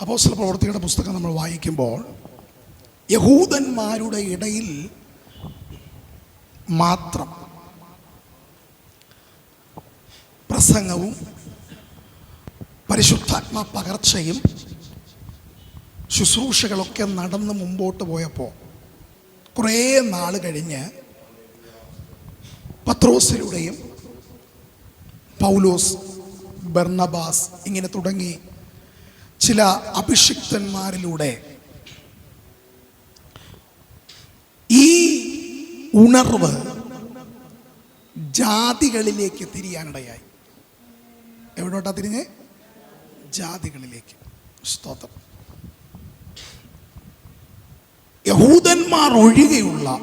അപ്പോസ്തല പ്രവർത്തിയുടെ പുസ്തകം നമ്മൾ വായിക്കുമ്പോൾ യഹൂദന്മാരുടെ ഇടയിൽ മാത്രം പ്രസംഗവും പരിശുദ്ധാത്മ പകർച്ചയും ശുശ്രൂഷകളൊക്കെ നടന്ന് മുമ്പോട്ട് പോയപ്പോൾ കുറേ നാൾ കഴിഞ്ഞ് പത്രോസിലൂടെയും പൗലോസ് ബർണബാസ് ഇങ്ങനെ തുടങ്ങി. ചില അഭിഷിക്തന്മാരിലൂടെ ഈ ഉണർവ് ജാതികളിലേക്ക് തിരിയാനിടയായി. എവിടോട്ടാ തിരിഞ്ഞ്? ജാതികളിലേക്ക്. സ്തോത്രം. യഹൂദന്മാർ ഒഴികെയുള്ള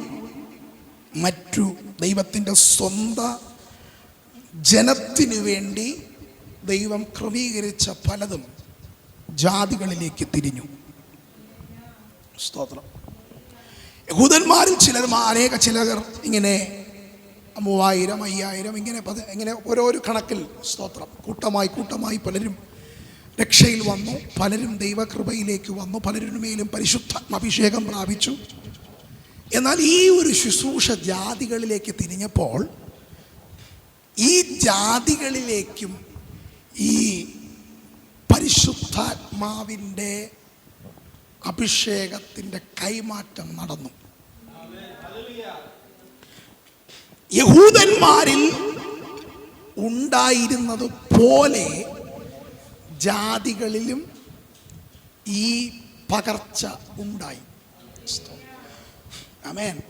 മറ്റു ദൈവത്തിന്റെ സ്വന്ത ജനത്തിനു വേണ്ടി ദൈവം ക്രമീകരിച്ച പലതും ജാതികളിലേക്ക് തിരിഞ്ഞു. സ്തോത്രം. യഹൂദന്മാരിൽ ചിലർ അനേക ചിലർ ഇങ്ങനെ മൂവായിരം അയ്യായിരം ഇങ്ങനെ പത് ഇങ്ങനെ ഓരോരോ കണക്കിൽ സ്തോത്രം. കൂട്ടമായി കൂട്ടമായി പലരും രക്ഷയിൽ വന്നു പലരും ദൈവകൃപയിലേക്ക് വന്നു പലരുമേലും പരിശുദ്ധ അഭിഷേകം പ്രാപിച്ചു. എന്നാൽ ഈ ഒരു ശുശ്രൂഷ ജാതികളിലേക്ക് തിരിഞ്ഞപ്പോൾ ഈ ജാതികളിലേക്കും ഈ പരിശുദ്ധാത്മാവിന്റെ അഭിഷേകത്തിന്റെ കൈമാറ്റം നടന്നു. യഹൂദന്മാരിൽ ഉണ്ടായിരുന്നത് പോലെ ജാതികളിലും ഈ പകർച്ച ഉണ്ടായി. അമേൻ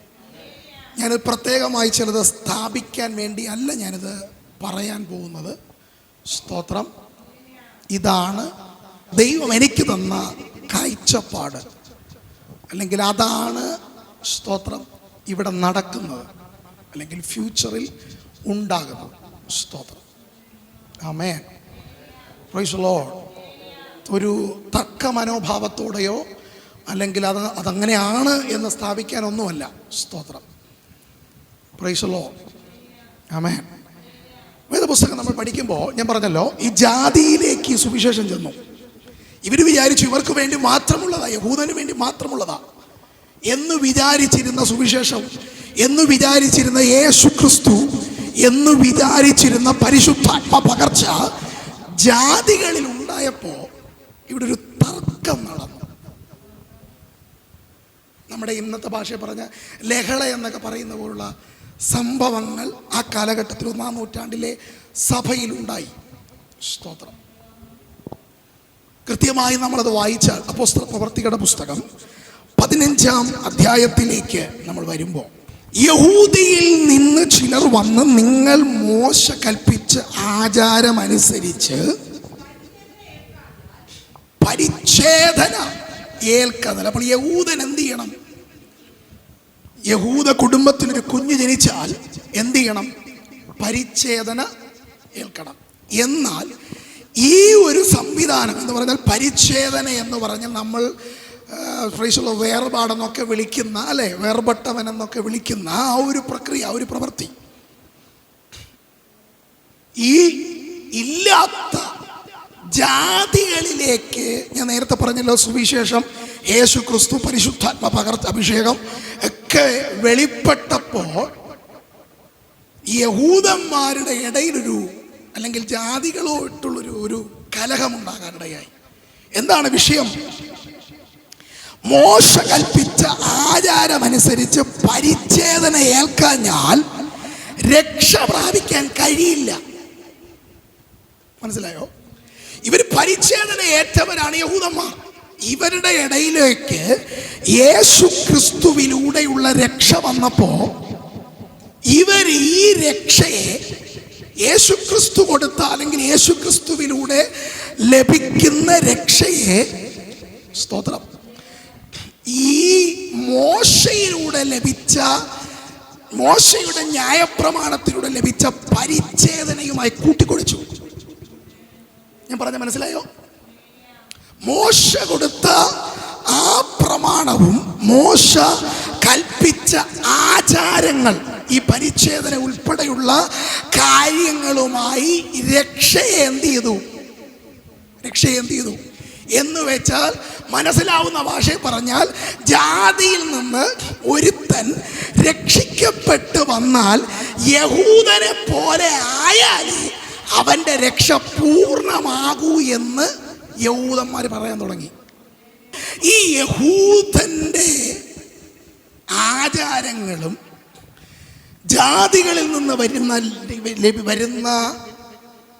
ഞാനത് പ്രത്യേകമായി ചിലത് സ്ഥാപിക്കാൻ വേണ്ടിയല്ല ഞാനിത് പറയാൻ പോകുന്നത്. സ്തോത്രം. ഇതാണ് ദൈവം എനിക്ക് തന്ന കാഴ്ചപ്പാട്. അല്ലെങ്കിൽ അതാണ് സ്തോത്രം ഇവിടെ നടക്കുന്നത്. അല്ലെങ്കിൽ ഫ്യൂച്ചറിൽ ഉണ്ടാകുന്നത് സ്തോത്രം. ആമേൻ. പ്രൈസ് ലോഡ് ഒരു തർക്ക മനോഭാവത്തോടെയോ അല്ലെങ്കിൽ അത് അതങ്ങനെയാണ് എന്ന് സ്ഥാപിക്കാനൊന്നുമല്ല സ്തോത്രം. പ്രൈസ് ലോ വേദപുസ്തകം നമ്മൾ പഠിക്കുമ്പോൾ ഞാൻ പറഞ്ഞല്ലോ ഈ ജാതിയിലേക്ക് സുവിശേഷം ചെന്നു. ഇവർ വിചാരിച്ചു ഇവർക്ക് വേണ്ടി മാത്രമുള്ളതാ യഹൂദന് വേണ്ടി മാത്രമുള്ളതാ. എന്ന് വിചാരിച്ചിരുന്ന സുവിശേഷം എന്ന് വിചാരിച്ചിരുന്ന യേശു ക്രിസ്തു എന്ന് വിചാരിച്ചിരുന്ന പരിശുദ്ധാത്മ പകർച്ച ജാതികളിൽ ഉണ്ടായപ്പോൾ ഇവിടെ ഒരു തർക്കം നടന്നു. നമ്മുടെ ഇന്നത്തെ ഭാഷയിൽ പറഞ്ഞ ലഹള എന്നൊക്കെ പറയുന്ന പോലുള്ള സംഭവങ്ങൾ ആ കാലഘട്ടത്തിൽ ഒന്നാം നൂറ്റാണ്ടിലെ സഭയിലുണ്ടായി. സ്തോത്രം. കൃത്യമായി നമ്മളത് വായിച്ചാൽ അപ്പോസ്ത്ര പ്രവർത്തികളുടെ പുസ്തകം പതിനഞ്ചാം അധ്യായത്തിലേക്ക് നമ്മൾ വരുമ്പോൾ യഹൂദിയിൽ നിന്ന് ചിലർ വന്ന് നിങ്ങൾ മോശ കൽപ്പിച്ച ആചാരമനുസരിച്ച് പരിച്ഛേദന ഏൽക്കുന്നില്ല. അപ്പോൾ യഹൂദൻ എന്ത് ചെയ്യണം? യഹൂദ കുടുംബത്തിനൊരു കുഞ്ഞു ജനിച്ചാൽ എന്ത് ചെയ്യണം? പരിച്ഛേദന ഏൽക്കണം. എന്നാൽ ഈ ഒരു സംവിധാനം എന്ന് പറഞ്ഞാൽ പരിച്ഛേദന എന്ന് പറഞ്ഞാൽ നമ്മൾ ഫ്രീസുള്ള വേർപാടെന്നൊക്കെ വിളിക്കുന്ന അല്ലെ? വേർപെട്ടവൻ എന്നൊക്കെ വിളിക്കുന്ന ആ ഒരു പ്രക്രിയ ആ ഒരു പ്രവൃത്തി. ഈ ഇല്ലാത്ത ജാതികളിലേക്ക് ഞാൻ നേരത്തെ പറഞ്ഞല്ലോ സുവിശേഷം യേശു ക്രിസ്തു പരിശുദ്ധാത്മ പകർത്ത അഭിഷേകം ഒക്കെ വെളിപ്പെട്ടപ്പോൾ യഹൂദന്മാരുടെ ഇടയിലൊരു അല്ലെങ്കിൽ ജാതികളോട്ടുള്ളൊരു ഒരു കലഹമുണ്ടാകാനിടയായി. എന്താണ് വിഷയം? മോശ കൽപ്പിച്ച ആചാരമനുസരിച്ച് പരിച്ഛേദന ഏൽക്കാഞ്ഞാൽ രക്ഷ പ്രാപിക്കാൻ കഴിയില്ല. മനസ്സിലായോ? ഇവർ പരിച്ഛേദന ഏറ്റവരാണ് യഹൂദന്മാർ. ഇവരുടെ ഇടയിലേക്ക് യേശു ക്രിസ്തുവിലൂടെയുള്ള രക്ഷ വന്നപ്പോ ഇവർ ഈ രക്ഷയെ യേശു ക്രിസ്തു കൊടുത്ത അല്ലെങ്കിൽ യേശു ക്രിസ്തുവിലൂടെ ലഭിക്കുന്ന രക്ഷയെ സ്തോത്രം. ഈ മോശയിലൂടെ ലഭിച്ച മോശയുടെ ന്യായപ്രമാണത്തിലൂടെ ലഭിച്ച പരിച്ഛേദനയുമായി കൂട്ടിക്കൊടിച്ചു. ഞാൻ പറഞ്ഞ മനസ്സിലായോ? മോശ കൊടുത്ത ആ പ്രമാണവും മോശ കൽപ്പിച്ച ആചാരങ്ങൾ ഈ പരിച്ഛേദന ഉൾപ്പെടെയുള്ള കാര്യങ്ങളുമായി രക്ഷയെ എന്ത് ചെയ്തു? രക്ഷയെ എന്ത് ചെയ്തു? എന്ന് വെച്ചാൽ മനസ്സിലാവുന്ന ഭാഷയിൽ പറഞ്ഞാൽ ജാതിയിൽ നിന്ന് ഒരുത്തൻ രക്ഷിക്കപ്പെട്ട് വന്നാൽ യഹൂദനെ പോലെ ആയാൽ അവന്റെ രക്ഷ പൂർണമാകൂ എന്ന് യഹൂദന്മാർ പറയാൻ തുടങ്ങി. ഈ യഹൂദന്റെ ആചാരങ്ങളും ജാതികളിൽ നിന്ന് വരുന്ന വരുന്ന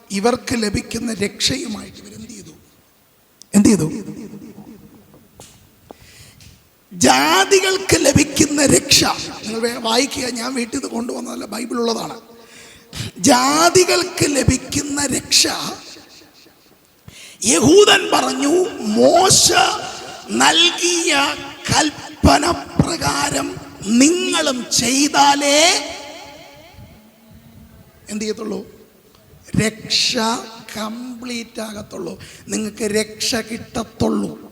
ഇവർക്ക് ലഭിക്കുന്ന രക്ഷയുമായിട്ട് ഇവർ എന്ത് ചെയ്തു? എന്ത് ചെയ്തു? ജാതികൾക്ക് ലഭിക്കുന്ന രക്ഷ. നിങ്ങൾ വായിക്കുക ഞാൻ വീട്ടിൽ നിന്ന് കൊണ്ടുവന്നതല്ല ബൈബിൾ ഉള്ളതാണ് ജാതികൾക്ക് ലഭിക്കുന്ന രക്ഷ. യഹൂദൻ പറഞ്ഞു മോശ നൽകിയ കൽപ്പന പ്രകാരം നിങ്ങളും ചെയ്താലേ എന്ത് ചെയ്യത്തുള്ളൂ? രക്ഷ കംപ്ലീറ്റ് ആകത്തുള്ളൂ. നിങ്ങൾക്ക് രക്ഷ കിട്ടത്തുള്ളൂ.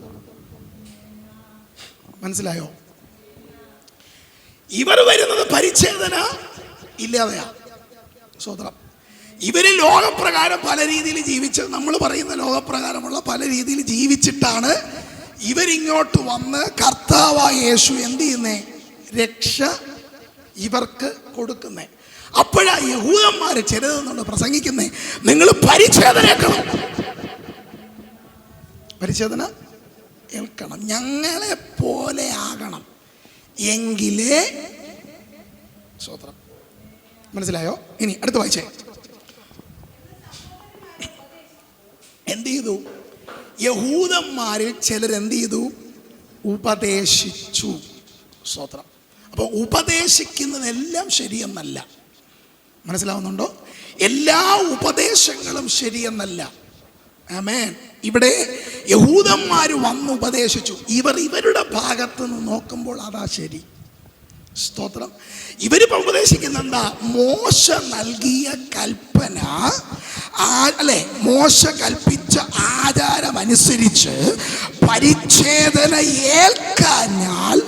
മനസ്സിലായോ? ഇവർ വരുന്നത് പരിച്ഛേദന ഇല്ലാതെയാ. സ്വതന്ത്രം. ഇവർ ലോകപ്രകാരം പല രീതിയിൽ ജീവിച്ച് നമ്മൾ പറയുന്ന ലോകപ്രകാരമുള്ള പല രീതിയിൽ ജീവിച്ചിട്ടാണ് ഇവരിങ്ങോട്ട് വന്ന് കർത്താവായ യേശു എന്ത് ചെയ്യുന്നേ? രക്ഷ ഇവർക്ക് കൊടുക്കുന്നേ. അപ്പോഴാ യഹൂദന്മാര് ചിലതെന്നുണ്ട് പ്രസംഗിക്കുന്നേ. നിങ്ങൾ പരിച്ഛേദന ഏൽക്കണം പരിച്ഛേദന? ഏൽക്കണം. ഞങ്ങളെ പോലെ ആകണം. എങ്കിലേ സ്വത്രം മനസ്സിലായോ? ഇനി അടുത്ത വായിച്ചേ. എന്ത് ചെയ്തു? യഹൂദന്മാരിൽ ചിലർ എന്ത് ചെയ്തു? ഉപദേശിച്ചു. സ്വത്രം അപ്പോൾ ഉപദേശിക്കുന്നതെല്ലാം ശരിയെന്നല്ല. മനസ്സിലാവുന്നുണ്ടോ? എല്ലാ ഉപദേശങ്ങളും ശരിയെന്നല്ല. ആമേൻ. ഇവിടെ യഹൂദന്മാർ വന്ന് ഉപദേശിച്ചു. ഇവർ ഇവരുടെ ഭാഗത്ത് നിന്ന് നോക്കുമ്പോൾ അതാ ശരി. സ്തോത്രം. ഇവരിപ്പോൾ ഉപദേശിക്കുന്ന എന്താ മോശ നൽകിയ കൽപ്പന അല്ലെ? മോശ കൽപ്പിച്ച ആചാരമനുസരിച്ച് പരിച്ഛേദന ഏൽക്കാഞ്ഞാൽ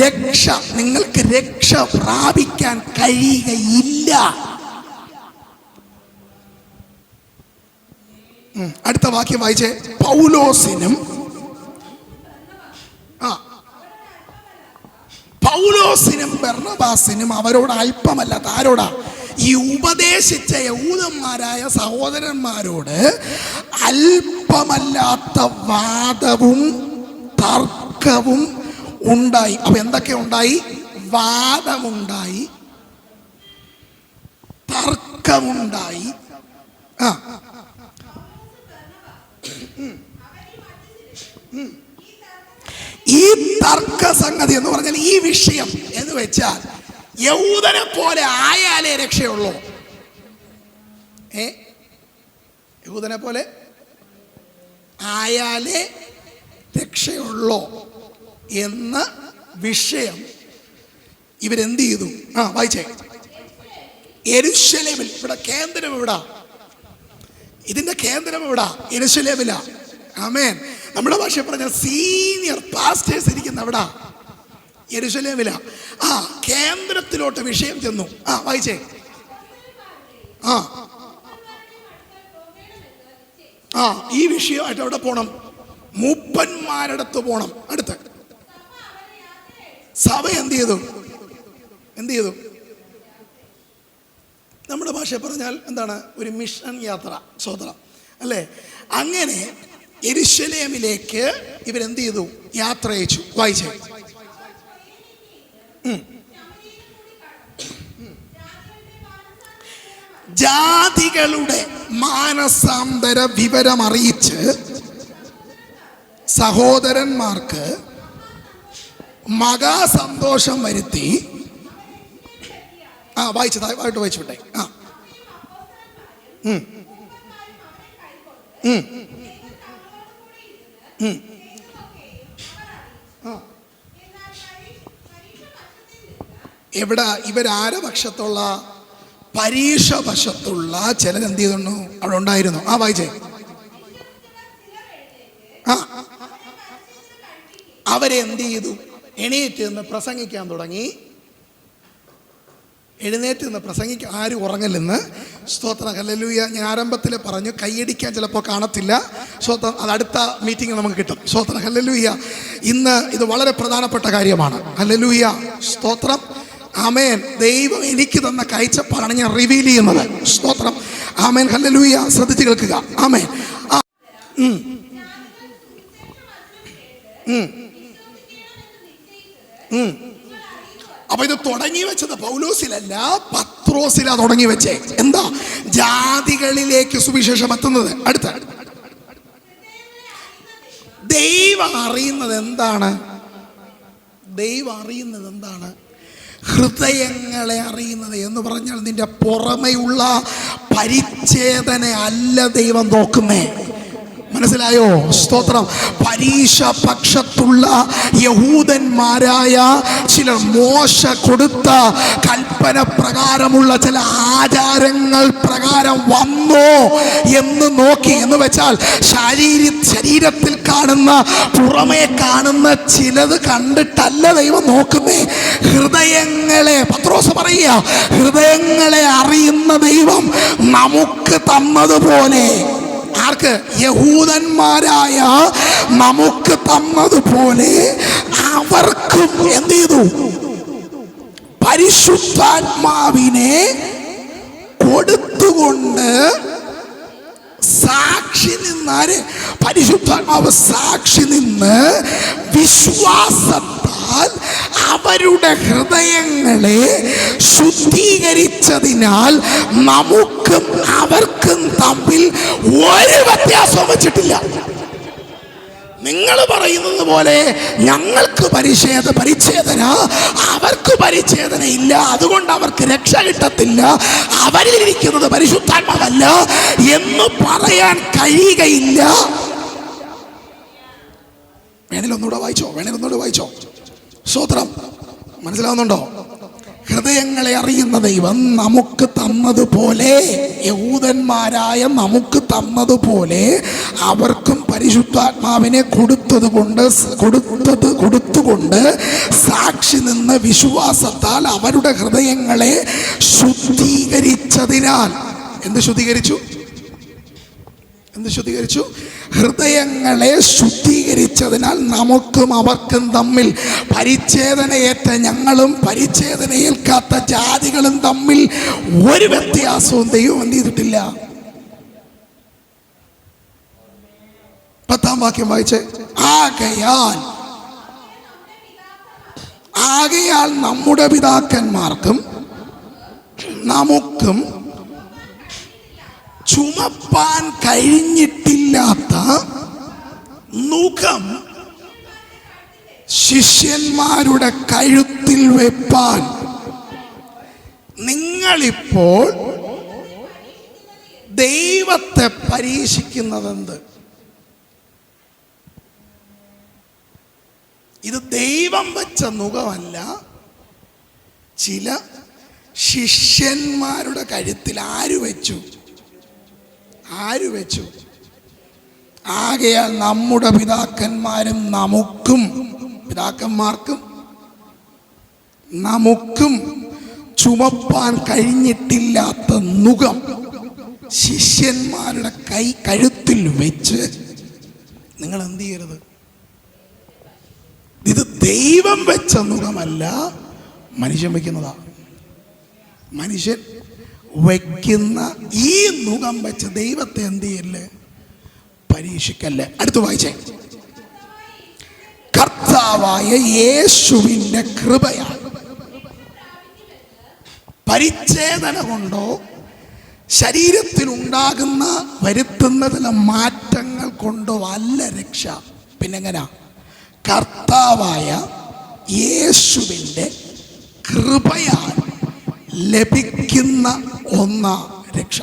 രക്ഷ നിങ്ങൾക്ക് രക്ഷ പ്രാപിക്കാൻ കഴിയുകയില്ല. അടുത്ത വാക്യം വായിച്ചേ. പൗലോസിനും പൗലോസിനും ബർണബാസിനും അവരോട് അല്പമല്ലാത്ത ആരോടാ? ഈ ഉപദേശിച്ച യഹൂദന്മാരായ സഹോദരന്മാരോട് അല്പമല്ലാത്ത വാദവും തർക്കവും ഉണ്ടായി. അപ്പൊ എന്തൊക്കെ ഉണ്ടായി? വാദമുണ്ടായി. തർക്കമുണ്ടായി. ആ. ഈ തർക്ക സംഗതി എന്ന് പറഞ്ഞാൽ ഈ വിഷയം എന്ന് വെച്ചാൽ യൗദനെ പോലെ ആയാലേ രക്ഷയുള്ളൂ. ഏ? യഹൂദനെ പോലെ ആയാലേ രക്ഷയുള്ളൂ. എന്ന വിഷയം ഇവരെന്ത് ചെയ്തു? ആ വായിച്ചേ. എരുശലേമിൽ ഇവിടെ കേന്ദ്രം എവിടാ? ഇതിന്റെ കേന്ദ്രം എവിടാ? എരുശലേമില. ആമേൻ. നമ്മുടെ ഭാഷ പറഞ്ഞ സീനിയർ പാസ്റ്റേഴ്സ് ഇരിക്കുന്ന എവിടാ? എരുശലേമില. ആ കേന്ദ്രത്തിലോട്ട് വിഷയം ചെന്നു. ആ വായിച്ചേ. ആ. ആ ഈ വിഷയമായിട്ട് എവിടെ പോണം. മൂപ്പന്മാരടുത്ത് പോണം. അടുത്ത്. സഭ എന്ത് ചെയ്തു? എന്ത് ചെയ്തു? നമ്മുടെ ഭാഷ പറഞ്ഞാൽ എന്താണ്? ഒരു മിഷൻ യാത്ര സ്വതന്ത്രം. അല്ലേ? അങ്ങനെ എരിശലേമിലേക്ക് ഇവരെന്ത് ചെയ്തു? യാത്ര അയച്ചു വായിച്ചു. ജാതികളുടെ മാനസാന്തര വിവരം അറിയിച്ച് സഹോദരന്മാർക്ക് മകാസന്തോഷം വരുത്തി. ആ വായിച്ചു ആയിട്ട് വായിച്ചു വിട്ടെ ആ. എവിടെ? ഇവരാര പക്ഷത്തുള്ള? പരീക്ഷ വശത്തുള്ള ചിലരെന്ത് ചെയ്തു അവിടെ ഉണ്ടായിരുന്നു. ആ വായിച്ചേ. ആ. അവരെന്ത് ചെയ്തു? എണീറ്റ് നിന്ന് പ്രസംഗിക്കാൻ തുടങ്ങി. എഴുന്നേറ്റ് നിന്ന് പ്രസംഗിക്കാൻ ആരും ഉറങ്ങില്ലെന്ന്. സ്തോത്രം ഹല്ലേലൂയ. ഞാൻ ആരംഭത്തിൽ പറഞ്ഞു കൈയടിക്കാൻ ചിലപ്പോൾ കാണത്തില്ല. സ്തോത്രം അത് അടുത്ത മീറ്റിംഗ് നമുക്ക് കിട്ടും. സ്തോത്രം ഹല്ലേലൂയ. ഇന്ന് ഇത് വളരെ പ്രധാനപ്പെട്ട കാര്യമാണ്. ഹല്ലേലൂയ. സ്തോത്രം. ആമേൻ. ദൈവം എനിക്ക് തന്ന കാഴ്ചപ്പാടാണ് ഞാൻ റിവീൽ ചെയ്യുന്നത്. സ്തോത്രം. ആമേൻ ഹല്ലേലൂയ. ശ്രദ്ധിച്ച് കേൾക്കുക. ആമേൻ. ആ. അപ്പൊ ഇത് തുടങ്ങി വെച്ചത് പൗലോസിലല്ല പത്രോസിലാ തുടങ്ങി വെച്ചേ. എന്താ? ജാതികളിലേക്ക് സുവിശേഷം എത്തുന്നത്. അടുത്ത. ദൈവം അറിയുന്നത് എന്താണ്? ദൈവം അറിയുന്നത് എന്താണ്? ഹൃദയങ്ങളെ അറിയുന്നത് എന്ന് പറഞ്ഞാൽ നിന്റെ പുറമെയുള്ള പരിച്ഛേദന അല്ല ദൈവം നോക്കുന്നേ. മനസ്സിലായോ? സ്തോത്രം. പരീക്ഷ പക്ഷത്തുള്ള യഹൂദന്മാരായ ചില മോശ കൊടുത്ത കൽപ്പന പ്രകാരമുള്ള ചില ആചാരങ്ങൾ പ്രകാരം വന്നോ എന്ന് നോക്കി. എന്ന് വെച്ചാൽ ശരീര ശരീരത്തിൽ കാണുന്ന പുറമേ കാണുന്ന ചിലത് കണ്ടിട്ടല്ല ദൈവം നോക്കുന്നേ. ഹൃദയങ്ങളെ പത്രോസ് പറയുക ഹൃദയങ്ങളെ അറിയുന്ന ദൈവം നമുക്ക് തന്നതുപോലെ ആർക്ക്? യഹൂദന്മാരായ നമുക്ക് തന്നതുപോലെ അവർക്കും എന്ത് ചെയ്തു? പരിശുദ്ധാത്മാവിനെ കൊടുത്തുകൊണ്ട് നിന്നാര് പരിശുദ്ധാത്മാവ് സാക്ഷി നിന്ന് വിശ്വാസത്താൽ അവരുടെ ഹൃദയങ്ങളെ ശുദ്ധീകരിച്ചതിനാൽ നമുക്കും അവർക്കും തമ്മിൽ ഒരു വ്യത്യാസവും വെച്ചിട്ടില്ല. നിങ്ങൾ പറയുന്നത് പോലെ ഞങ്ങൾക്ക് പരിച്ഛേദ പരിച്ഛേദന അവർക്ക് പരിച്ഛേദന ഇല്ല. അതുകൊണ്ട് അവർക്ക് രക്ഷ കിട്ടത്തില്ല. അവരിലിരിക്കുന്നത് പരിശുദ്ധാത്മാവല്ല എന്ന് പറയാൻ കഴിയുകയില്ല. വേണേൽ ഒന്നുകൂടെ വായിച്ചോ? വേണേൽ ഒന്നുകൂടെ വായിച്ചോ? സൂത്രം മനസ്സിലാവുന്നുണ്ടോ? ഹൃദയങ്ങളെ അറിയുന്ന ദൈവം നമുക്ക് തന്നതുപോലെ യഹൂദന്മാരായ നമുക്ക് തന്നതുപോലെ അവർക്കും പരിശുദ്ധാത്മാവിനെ കൊടുത്തത് കൊണ്ട് കൊടുത്തത് കൊടുത്തുകൊണ്ട് സാക്ഷി നിന്ന് വിശ്വാസത്താൽ അവരുടെ ഹൃദയങ്ങളെ ശുദ്ധീകരിച്ചതിനാൽ. എന്ത് ശുദ്ധീകരിച്ചു? എന്ത് ശുദ്ധീകരിച്ചു? ഹൃദയങ്ങളെ ശുദ്ധീകരിച്ചതിനാൽ നമുക്കും അവർക്കും തമ്മിൽ പരിച്ഛേദനയേറ്റ ഞങ്ങളും പരിച്ഛേദനയേൽക്കാത്ത ജാതികളും തമ്മിൽ ഒരു വ്യത്യാസവും ദൈവം എന്ത് ചെയ്തിട്ടില്ല. പത്താം വാക്യം വായിച്ച്. ആകയാൽ ആകയാൽ നമ്മുടെ പിതാക്കന്മാർക്കും നമുക്കും ചുമപ്പാൻ കഴിഞ്ഞിട്ടില്ലാത്ത മുഖം ശിഷ്യന്മാരുടെ കഴുത്തിൽ വെപ്പാൻ നിങ്ങളിപ്പോൾ ദൈവത്തെ പരീക്ഷിക്കുന്നതെന്ത്? ഇത് ദൈവം വെച്ച മുഖമല്ല. ചില ശിഷ്യന്മാരുടെ കഴുത്തിൽ ആര് വെച്ചു? ആര് വെച്ചു? ആകയാൽ നമ്മുടെ പിതാക്കന്മാരും നമുക്കും പിതാക്കന്മാർക്കും നമുക്കും ചുമപ്പാൻ കഴിഞ്ഞിട്ടില്ലാത്ത നുകം ശിഷ്യന്മാരുടെ കൈ കഴുത്തിൽ വെച്ച് നിങ്ങൾ എന്ത് ചെയ്യരുത്? ദൈവം വെച്ച നുകമല്ല മനുഷ്യൻ വെക്കുന്നതാ. മനുഷ്യൻ വയ്ക്കുന്ന ഈ നുഖം വെച്ച ദൈവത്തെ എന്ത് ചെയ്യല്ലേ? പരീക്ഷിക്കല്ലേ? അടുത്ത് വായിച്ചേ. കർത്താവായ യേശുവിന്റെ കൃപയാണ് പരിച്ഛേദന കൊണ്ടോ ശരീരത്തിൽ ഉണ്ടാകുന്ന ചില മാറ്റങ്ങൾ കൊണ്ടോ അല്ല രക്ഷ. പിന്നെങ്ങനാ? കർത്താവായ യേശുവിന്റെ കൃപയാൽ ലഭിക്കുന്ന ഒന്ന രക്ഷ.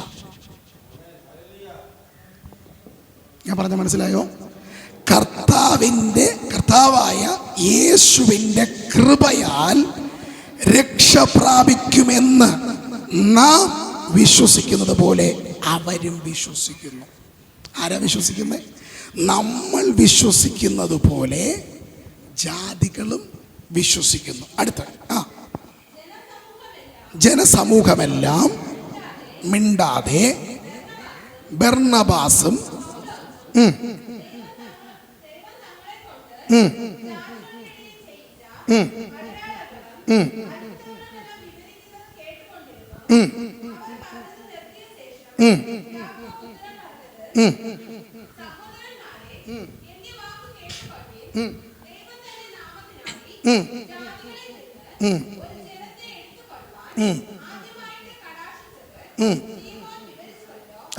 ഞാൻ പറഞ്ഞ മനസ്സിലായോ? കർത്താവിന്റെ കർത്താവായ യേശുവിന്റെ കൃപയാൽ രക്ഷ പ്രാപിക്കുമെന്ന് നാം വിശ്വസിക്കുന്നത് പോലെ അവരും വിശ്വസിക്കുന്നു. ആരാ വിശ്വസിക്കുന്നത് നമ്മൾ വിശ്വസിക്കുന്നത് പോലെ ജാതികളും വിശ്വസിക്കുന്നു. അടുത്ത. ആ. ജനസമൂഹമെല്ലാം മിണ്ടാതെ ബർണബാസും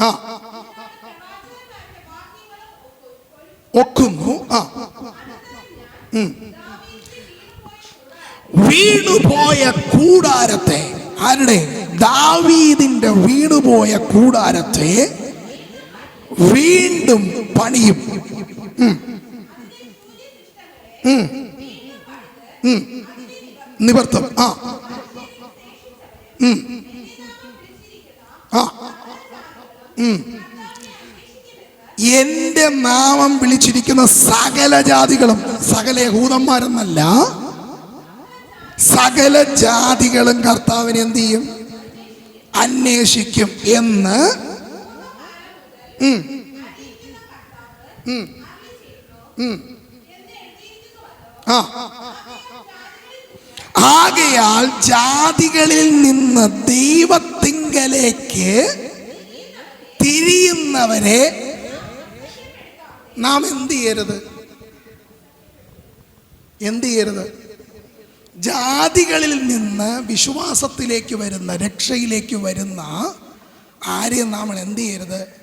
ആ. ഒക്കുന്നു. ആ. വീണുപോയ കൂടാരത്തെ ആരുടെ? ദാവീദിന്റെ വീണുപോയ കൂടാരത്തെ വീണ്ടും പണിയും. ഉം. നിവർത്തം. ആ. എന്റെ നാമം വിളിച്ചിരിക്കുന്ന സകല ജാതികളും സകല യഹൂദന്മാരെന്നല്ല സകല ജാതികളും കർത്താവിനെ എന്ത് ചെയ്യും? അന്വേഷിക്കും എന്ന്. ആ. ആകയാൽ ജാതികളിൽ നിന്ന് ദൈവത്തിങ്കലേക്ക് തിരിയുന്നവരെ നാം എന്ത് ചെയ്യരുത്? എന്ത് ചെയ്യരുത്? ജാതികളിൽ നിന്ന് വിശ്വാസത്തിലേക്ക് വരുന്ന രക്ഷയിലേക്ക് വരുന്ന ആരെയും നാം എന്ത് ചെയ്യരുത്?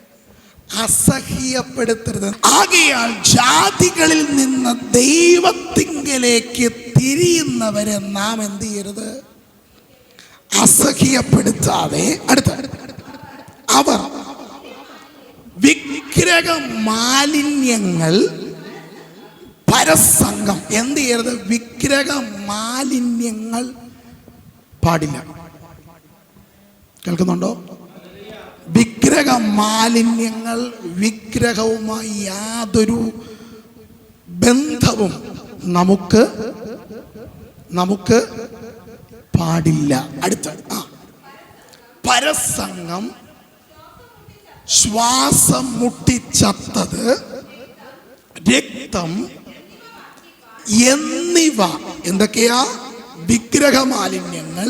അസഹ്യപ്പെടുത്തരുത്. ആകയാൽ ജാതികളിൽ നിന്ന് ദൈവത്തിങ്കലേക്ക് തിരിയുന്നവരെ നാം എന്ത് ചെയ്യരുത്? അസഹ്യപ്പെടുത്താതെ അടുത്ത അവർ വിഗ്രഹ മാലിന്യങ്ങൾ പരസംഗം. എന്ത് ചെയ്യരുത്? വിഗ്രഹ മാലിന്യങ്ങൾ പാടില്ല. കേൾക്കുന്നുണ്ടോ? വിഗ്രഹ മാലിന്യങ്ങൾ വിഗ്രഹവുമായി യാതൊരു ബന്ധവും നമുക്ക് നമുക്ക് പാടില്ല. അടുത്ത ആ. പരസംഗം ശ്വാസം മുട്ടിച്ചത്തത് രക്തം എന്നിവ എന്തൊക്കെയാ? വിഗ്രഹ മാലിന്യങ്ങൾ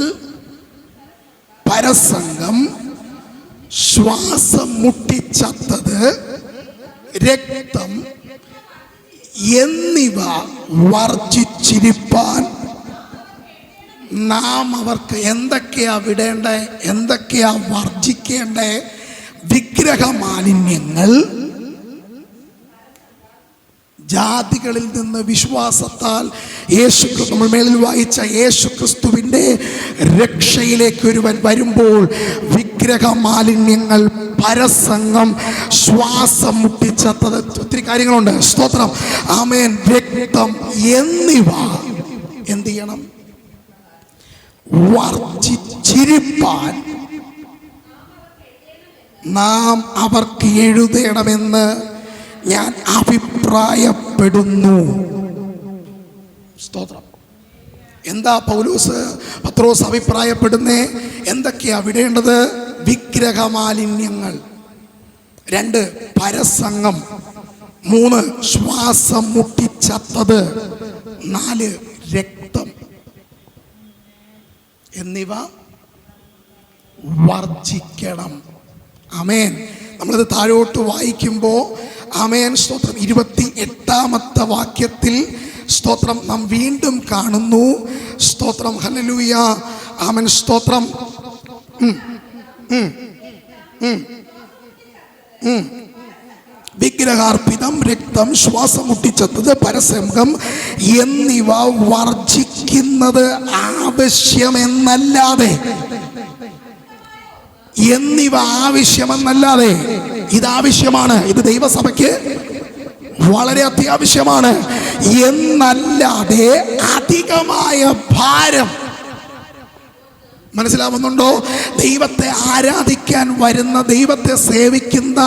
പരസംഗം ശ്വാസം മുട്ടിച്ചത്തത് രക്തം എന്നിവ വർജിച്ചിരിപ്പാൻ നാം അവർക്ക് എന്തൊക്കെയാ വിടേണ്ടേ? എന്തൊക്കെയാ വർജിക്കേണ്ടേ? വിഗ്രഹ മാലിന്യങ്ങൾ ജാതികളിൽ നിന്ന് വിശ്വാസത്താൽ യേശു നമ്മൾ വായിച്ച യേശു ക്രിസ്തുവിന്റെ രക്ഷയിലേക്ക് ഒരുവൻ വരുമ്പോൾ വിഗ്രഹ മാലിന്യങ്ങൾ പരസംഗം ശ്വാസം മുട്ടിച്ചത്തത്. ഒത്തിരി കാര്യങ്ങളുണ്ട്. സ്തോത്രം. ആമേൻ. രക്തം എന്നിവ എന്ത് ചെയ്യണം? വർജിച്ചിരിപ്പാൻ നാം അവർക്ക് എഴുതണമെന്ന് ഞാൻ അഭിപ്രായപ്പെടുന്നു. സ്തോത്രം. എന്താ പൗലൂസ് പത്രോസ് അഭിപ്രായപ്പെടുന്നേ? എന്തൊക്കെയാ വിടേണ്ടത്? വിഗ്രഹമാലിന്യങ്ങൾ. രണ്ട് പരസംഗം. മൂന്ന് ശ്വാസം മുട്ടിച്ചത്തത്. നാല് രക്തം. എന്നിവ വർജിക്കണം അമേൻ നമ്മളത് താഴോട്ട് വായിക്കുമ്പോൾ അമേൻ സ്തോത്രം. ഇരുപത്തി എട്ടാമത്തെ വാക്യത്തിൽ സ്തോത്രം നാം വീണ്ടും കാണുന്നു. സ്തോത്രം ഹലലൂയ ആമൻ സ്തോത്രം. വിഗ്രഹാർപ്പിതം രക്തം ശ്വാസം മുട്ടിച്ചത്തത് പരസംഗം എന്നിവ വർജിക്കുന്നത് ആവശ്യമെന്നല്ലാതെ എന്നിവ ആവശ്യമെന്നല്ലാതെ ഇത് ആവശ്യമാണ് ഇത് ദൈവസഭയ്ക്ക് വളരെ അത്യാവശ്യമാണ്. എന്നല്ലാതെ അധികമായ ഭാരം മനസ്സിലാവുന്നുണ്ടോ? ദൈവത്തെ ആരാധിക്കാൻ വരുന്ന ദൈവത്തെ സേവിക്കുന്ന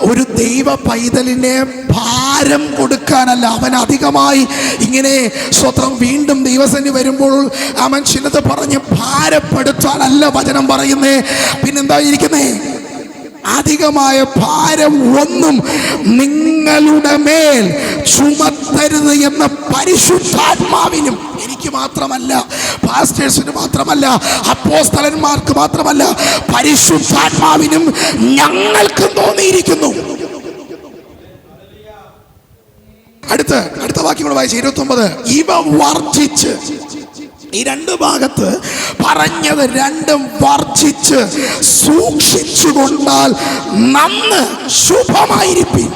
ഒരു ദൈവ പൈതലിനെ ഭാരം കൊടുക്കാനല്ല അവൻ അധികമായി ഇങ്ങനെ സ്വത്രം വീണ്ടും ദൈവസേന വരുമ്പോൾ അവൻ ചിലത് പറഞ്ഞ് ഭാരപ്പെടുത്താനല്ല വചനം പറയുന്നേ. പിന്നെന്താ ഇരിക്കുന്നേ? അധികമായ ഭാരം ഒന്നും നിങ്ങളുടെ മേൽ ചുമത്തരുത് എന്ന പരിശുദ്ധാത്മാവിനും എനിക്ക് മാത്രമല്ല പാസ്റ്റേഴ്സിന് മാത്രമല്ല അപ്പോസ്തലന്മാർക്ക് മാത്രമല്ല പരിശുദ്ധാത്മാവിനും ഞങ്ങൾക്കും തോന്നിയിരിക്കുന്നു. അടുത്ത അടുത്ത വാക്യങ്ങൾ വായിച്ച് ഇരുപത്തി ഒമ്പത് ഇവ വർദ്ധിച്ച് ഈ രണ്ട് ഭാഗത്ത് പറഞ്ഞത് രണ്ടും വർജിച്ച് സൂക്ഷിച്ചു കൊണ്ടാൽ നന്ന് ശുഭമായിരിക്കും.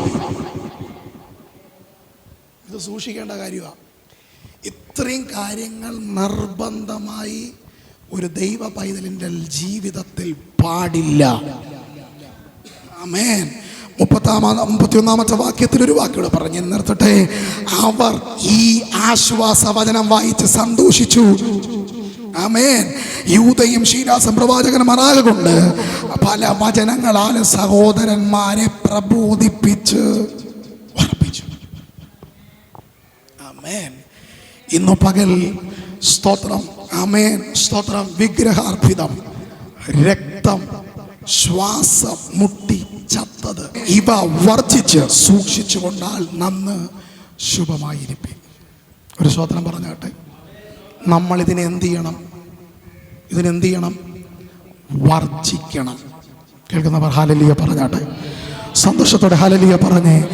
ഇത് സൂക്ഷിക്കേണ്ട കാര്യമാണ് ഇത്രയും കാര്യങ്ങൾ നിർബന്ധമായി ഒരു ദൈവ പൈതലിന്റെ ജീവിതത്തിൽ പാടില്ല. ആമേൻ. മുപ്പത്താമ മുപ്പത്തിയൊന്നാമത്തെ വാക്യത്തിൽ ഒരു വാക്യോട് പറഞ്ഞു നിർത്തട്ടെ. അവർ ഈ ആശ്വാസ വചനം വായിച്ച് സന്തോഷിച്ചു. ആമേൻ. യൂതയും ശീലാസം പ്രവാചകന്മാരാകെ കൊണ്ട് പല വചനങ്ങളാൽ സഹോദരന്മാരെ പ്രബോധിപ്പിച്ച് ഉറപ്പിച്ചു. ആമേൻ. ഇന്നു പകൽ സ്തോത്രം ആമേൻ സ്തോത്രം വിഗ്രഹാർപ്പിതം രക്തം ശ്വാസം മുട്ടി ചത്തത്. ഇവ വർദ്ധിച്ച് സൂക്ഷിച്ചു കൊണ്ടാൽ നന്ന് ശുഭമായിരിക്കും. ഒരു സ്തോത്രം പറഞ്ഞാട്ടെ നമ്മൾ ഇതിനെ എന്ത് ചെയ്യണം? ഇതിനെന്ത് ചെയ്യണം? വർജിക്കണം കേൾക്കുന്നവർ ഹാലലിയ പറഞ്ഞാട്ടെ സന്തോഷത്തോടെ ഹാലലിയ പറഞ്ഞേ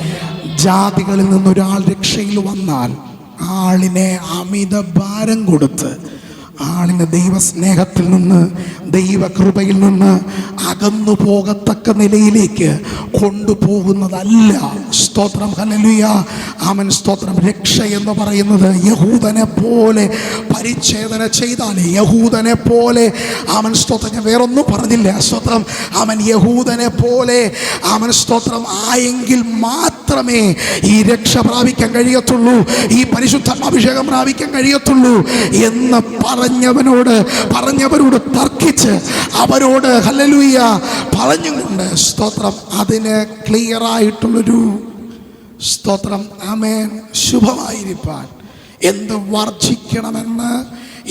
ജാതികളിൽ നിന്നൊരാൾ രക്ഷയിൽ വന്നാൽ ആളിനെ അമിത ഭാരം കൊടുത്ത് ആളിനെ ദൈവസ്നേഹത്തിൽ നിന്ന് ദൈവകൃപയിൽ നിന്ന് അകന്നു പോകത്തക്ക നിലയിലേക്ക് കൊണ്ടുപോകുന്നതല്ല. സ്തോത്രം ഹലലുയ ആമൻ സ്തോത്രം. രക്ഷ എന്ന് പറയുന്നത് യഹൂദനെ പോലെ പരിച്ഛേദന ചെയ്താൽ യഹൂദനെ പോലെ. ആമൻ സ്തോത്രം. ഞാൻ വേറൊന്നും പറഞ്ഞില്ല. സ്തോത്രം. അവൻ യഹൂദനെ പോലെ. ആമൻ സ്തോത്രം. ആയെങ്കിൽ മാത്രമേ ഈ രക്ഷ പ്രാപിക്കാൻ കഴിയത്തുള്ളൂ. ഈ പരിശുദ്ധ അഭിഷേകം പ്രാപിക്കാൻ കഴിയത്തുള്ളൂ എന്ന് പറഞ്ഞവനോട് പറഞ്ഞവരോട് തർക്കിച്ച് അവരോട് ഹല്ലലൂയ പറഞ്ഞുകൊണ്ട് സ്തോത്രം. അതിന് ക്ലിയർ ആയിട്ടുള്ളൊരു സ്തോത്രം. ആമേൻ. ശുഭമായിരിക്കാൻ എന്ത് വർജിക്കണമെന്ന്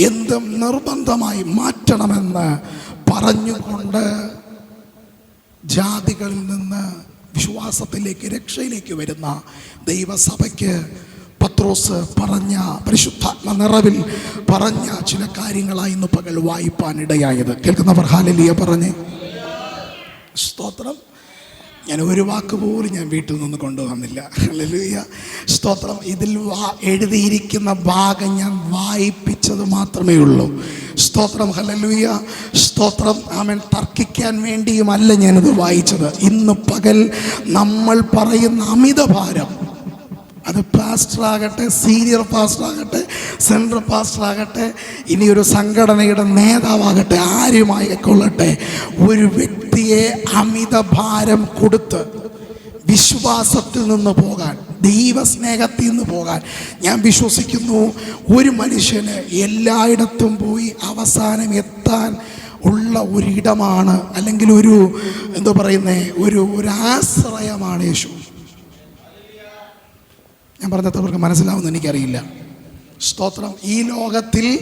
എന്ത് നിർബന്ധമായി മാറ്റണമെന്ന് പറഞ്ഞുകൊണ്ട് ജാതികളിൽ നിന്ന് വിശ്വാസത്തിലേക്ക് രക്ഷയിലേക്ക് വരുന്ന ദൈവസഭയ്ക്ക് പത്രോസ് പറഞ്ഞ പരിശുദ്ധാത്മ നിറവിൽ പറഞ്ഞ ചില കാര്യങ്ങളായി ഇന്ന് പകൽ വായിപ്പാൻ ഇടയായത്. കേൾക്കുന്നവർ ഹാലലിയ പറഞ്ഞേ. സ്തോത്രം. ഞാൻ ഒരു വാക്ക് പോലും ഞാൻ വീട്ടിൽ നിന്ന് കൊണ്ടുവന്നില്ല. ഹല്ലേലൂയ സ്തോത്രം. ഇതിൽ വാ എഴുതിയിരിക്കുന്ന ഭാഗം ഞാൻ വായിപ്പിച്ചത് മാത്രമേ ഉള്ളൂ. സ്തോത്രം ഹല്ലേലൂയ സ്തോത്രം. ആമൻ. തർക്കിക്കാൻ വേണ്ടിയുമല്ല ഞാനിത് വായിച്ചത്. ഇന്ന് പകൽ നമ്മൾ പറയുന്ന അമിതഭാരം അത് പാസ്റ്റർ ആകട്ടെ സീനിയർ പാസ്റ്റർ ആകട്ടെ സെൻട്രൽ പാസ്റ്റർ ആകട്ടെ ഇനി ഒരു സംഘടനയുടെ നേതാവാകട്ടെ ആരുമായി കൊള്ളട്ടെ ഒരു വ്യക്തിയെ അമിത ഭാരം കൊടുത്ത് വിശ്വാസത്തിൽ നിന്ന് പോകാൻ ദൈവസ്നേഹത്തിൽ നിന്ന് പോകാൻ. ഞാൻ വിശ്വസിക്കുന്നു ഒരു മനുഷ്യന് എല്ലായിടത്തും പോയി അവസാനം എത്താൻ ഉള്ള ഒരിടമാണ് അല്ലെങ്കിൽ ഒരു എന്താ പറയുന്നേ ഒരു ഒരു ആശ്രയമാണ് യേശു. ഞാൻ പറഞ്ഞവർക്ക് മനസ്സിലാവുമെന്ന് എനിക്കറിയില്ല. സ്തോത്രം. ഈ ലോകത്തിൽ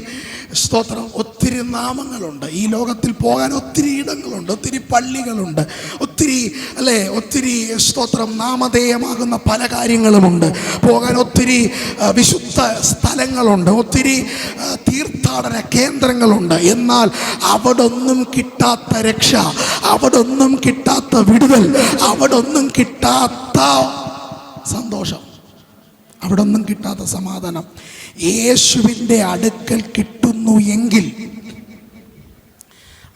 സ്തോത്രം. ഒത്തിരി നാമങ്ങളുണ്ട്. ഈ ലോകത്തിൽ പോകാൻ ഒത്തിരി ഇടങ്ങളുണ്ട്. ഒത്തിരി പള്ളികളുണ്ട്. ഒത്തിരി അല്ലേ ഒത്തിരി സ്തോത്രം. നാമധേയമാകുന്ന പല കാര്യങ്ങളുമുണ്ട്. പോകാൻ ഒത്തിരി വിശുദ്ധ സ്ഥലങ്ങളുണ്ട്. ഒത്തിരി തീർത്ഥാടന കേന്ദ്രങ്ങളുണ്ട്. എന്നാൽ അവിടെ ഒന്നും കിട്ടാത്ത രക്ഷ അവിടെ ഒന്നും കിട്ടാത്ത വിടുതൽ അവിടെ ഒന്നും കിട്ടാത്ത സന്തോഷം. അവിടെ ഒന്നും കിട്ടാത്ത സമാധാനം. യേശുവിന്റെ അടുക്കൽ കിട്ടുന്നു എങ്കിൽ.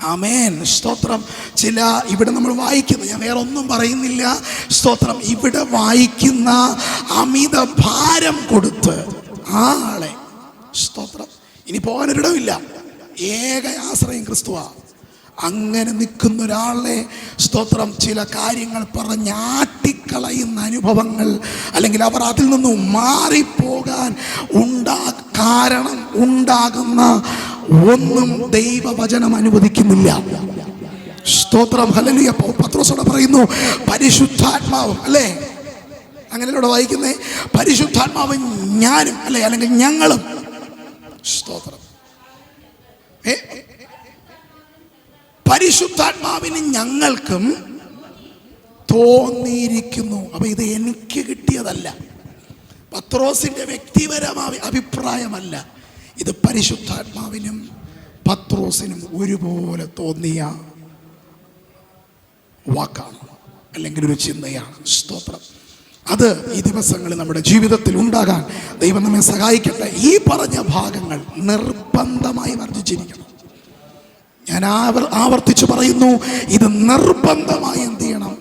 ആമേൻ. സ്തോത്രം. ചില ഇവിടെ നമ്മൾ വായിക്കുന്നു. ഞാൻ വേറെ ഒന്നും പറയുന്നില്ല. സ്തോത്രം. ഇവിടെ വായിക്കുന്ന അമിത ഭാരം കൊടുത്ത് ആളെ. സ്തോത്രം. ഇനി പോകാനൊരിടമില്ല ഏക ആശ്രയം ക്രിസ്തുവാ. അങ്ങനെ നിൽക്കുന്ന ഒരാളെ സ്തോത്രം. ചില കാര്യങ്ങൾ പറഞ്ഞ് ആട്ടിക്കളയുന്ന അനുഭവങ്ങൾ അല്ലെങ്കിൽ അവർ അതിൽ നിന്നും മാറിപ്പോകാൻ ഉണ്ടാ കാരണം ഉണ്ടാകുന്ന ഒന്നും ദൈവവചനം അനുവദിക്കുന്നില്ല. സ്തോത്രം ഹലലിയ പത്രോസോടെ പറയുന്നു പരിശുദ്ധാത്മാവ് അല്ലേ? അങ്ങനെയല്ലോടെ വായിക്കുന്നേ? പരിശുദ്ധാത്മാവ് ഞാനും അല്ലേ? അല്ലെങ്കിൽ ഞങ്ങളും. സ്തോത്രം. ഏ? പരിശുദ്ധാത്മാവിന് ഞങ്ങൾക്കും തോന്നിയിരിക്കുന്നു. അപ്പൊ ഇത് എനിക്ക് കിട്ടിയതല്ല. പത്രോസിന്റെ വ്യക്തിപരമായ അഭിപ്രായമല്ല. ഇത് പരിശുദ്ധാത്മാവിനും പത്രോസിനും ഒരുപോലെ തോന്നിയ വാക്കാണ് അല്ലെങ്കിൽ ഒരു ചിന്തയാണ്. സ്തോത്രം. അത് ഈ ദിവസങ്ങളിൽ നമ്മുടെ ജീവിതത്തിൽ ഉണ്ടാകാൻ ദൈവം നമ്മെ സഹായിക്കട്ടെ. ഈ പറഞ്ഞ ഭാഗങ്ങൾ നിർബന്ധമായി വർദ്ധിച്ചിരിക്കണം ഞാൻ ആവർ ആവർത്തിച്ച് പറയുന്നു ഇത് നിർബന്ധമായി എന്ത് ചെയ്യണം?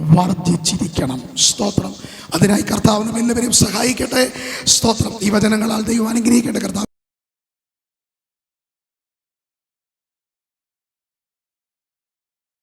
വർദ്ധിച്ചിരിക്കണം. സ്തോത്രം. അതിനായി കർത്താവിനും എല്ലാവരെയും സഹായിക്കട്ടെ. സ്തോത്രം. ഈ വചനങ്ങളാൽ ദൈവം അനുഗ്രഹിക്കട്ടെ കർത്താവ്.